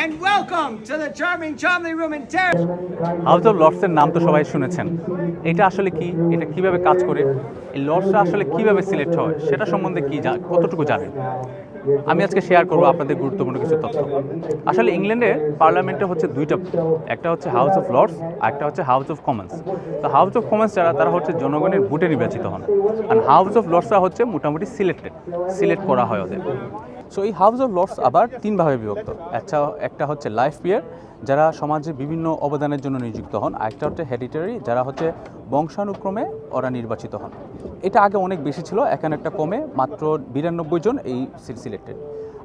and welcome to the charming Chomley Room in Terrace. House of লর্ডসের নাম তো সবাই শুনেছেন। এটা আসলে কি? এটা কীভাবে কাজ করে? এই লর্ডসটা আসলে কীভাবে সিলেক্ট হয়? সেটা সম্বন্ধে কি কতটুকু জানেন? আমি আজকে শেয়ার করব আপনাদের গুরুত্বপূর্ণ কিছু তথ্য। আসলে ইংল্যান্ডের পার্লামেন্টে হচ্ছে দুইটা একটা হচ্ছে হাউস অফ লর্ডস আর একটা হচ্ছে হাউস অফ কমন্স তো হাউস অফ কমন্স যারা, তারা হচ্ছে জনগণের ভোটে নির্বাচিত হন। আর হাউস অফ লর্ডসরা হচ্ছে মোটামুটি সিলেক্টেড সিলেক্ট করা হয় ওদের। সো এই হাউস অফ লর্ডস আবার তিন ভাগে বিভক্ত। একটা একটা হচ্ছে লাইফ পিয়ার যারা সমাজে বিভিন্ন অবদানের জন্য নিযুক্ত হন, আর একটা হচ্ছে হেরিটারি যারা হচ্ছে বংশানুক্রমে ওরা নির্বাচিত হন। এটা আগে অনেক বেশি ছিল, এখন একটা কমে, মাত্র বিরানব্বই জন এই সিলেক্টেড।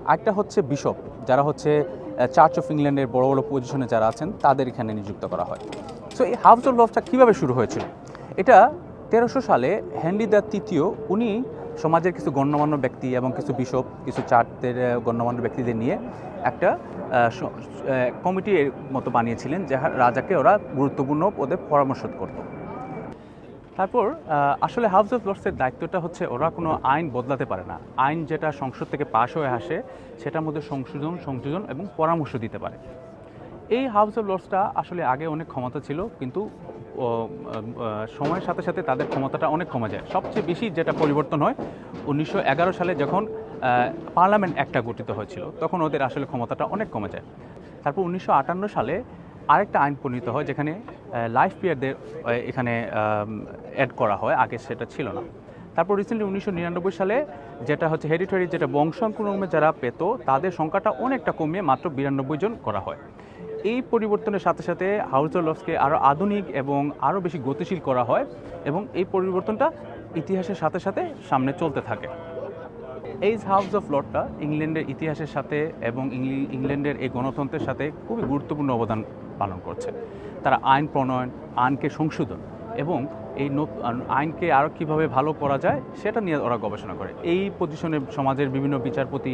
আরেকটা হচ্ছে বিশপ যারা হচ্ছে চার্চ অফ ইংল্যান্ডের বড় বড় পজিশনে যারা আছেন, তাদের এখানে নিযুক্ত করা হয়। সো এই হাউস অফ লর্ডসটা কীভাবে শুরু হয়েছিল? এটা তেরোশো সালে হেনরি দ্য তৃতীয় উনি সমাজের কিছু গণ্যমান্য ব্যক্তি এবং কিছু বিশপ কিছু চার্চদের আহ, গণ্যমান্য ব্যক্তিদের নিয়ে একটা কমিটির মতো বানিয়েছিলেন যাহা রাজাকে ওরা গুরুত্বপূর্ণ পদে পরামর্শ করত। তারপর আসলে হাউস অফ লর্ডসের দায়িত্বটা হচ্ছে ওরা কোনো আইন বদলাতে পারে না। আইন যেটা সংসদ থেকে পাশ হয়ে আসে সেটার মধ্যে সংশোধন সংযোজন এবং পরামর্শ দিতে পারে। এই হাউস অফ লর্ডসটা আসলে আগে অনেক ক্ষমতা ছিল, কিন্তু সময়ের সাথে সাথে তাদের ক্ষমতাটা অনেক কমে যায়। সবচেয়ে বেশি যেটা পরিবর্তন হয়, উনিশশো এগারো সালে যখন পার্লামেন্ট একটা গঠিত হয়েছিল, তখন ওদের আসলে ক্ষমতাটা অনেক কমে যায়। তারপর উনিশশো আটান্ন সালে আরেকটা আইন প্রণীত হয়, যেখানে লাইফ পিয়ারদের এখানে অ্যাড করা হয়, আগে সেটা ছিল না। তারপর রিসেন্টলি উনিশশো নিরানব্বই সালে যেটা হচ্ছে হেরিটারি যেটা বংশানুক্রমে যারা পেত, তাদের সংখ্যাটা অনেকটা কমিয়ে মাত্র বিরানব্বই জন করা হয়। এই পরিবর্তনের সাথে সাথে হাউস অফ লসকে আরও আধুনিক এবং আরও বেশি গতিশীল করা হয় এবং এই পরিবর্তনটা ইতিহাসের সাথে সাথে সামনে চলতে থাকে। এই হাউস অফ লর্ডটা ইংল্যান্ডের ইতিহাসের সাথে এবং ইংলি- ইংল্যান্ডের এই গণতন্ত্রের সাথে খুবই গুরুত্বপূর্ণ অবদান পালন করছে। তারা আইন প্রণয়ন, আইনকে সংশোধন এবং এই আইনকে আরও কীভাবে ভালো করা যায়, সেটা নিয়ে ওরা গবেষণা করে। এই পজিশনে সমাজের বিভিন্ন বিচারপতি,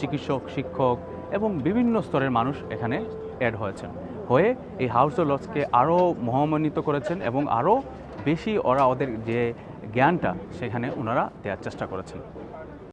চিকিৎসক, শিক্ষক এবং বিভিন্ন স্তরের মানুষ এখানে অ্যাড হয়েছেন। হয়ে এই হাউস অফ লসকে আরও মহামান্বিত করেছেন এবং আরও বেশি ওরা ওদের যে জ্ঞানটা, সেখানে ওনারা দেওয়ার চেষ্টা করেছেন।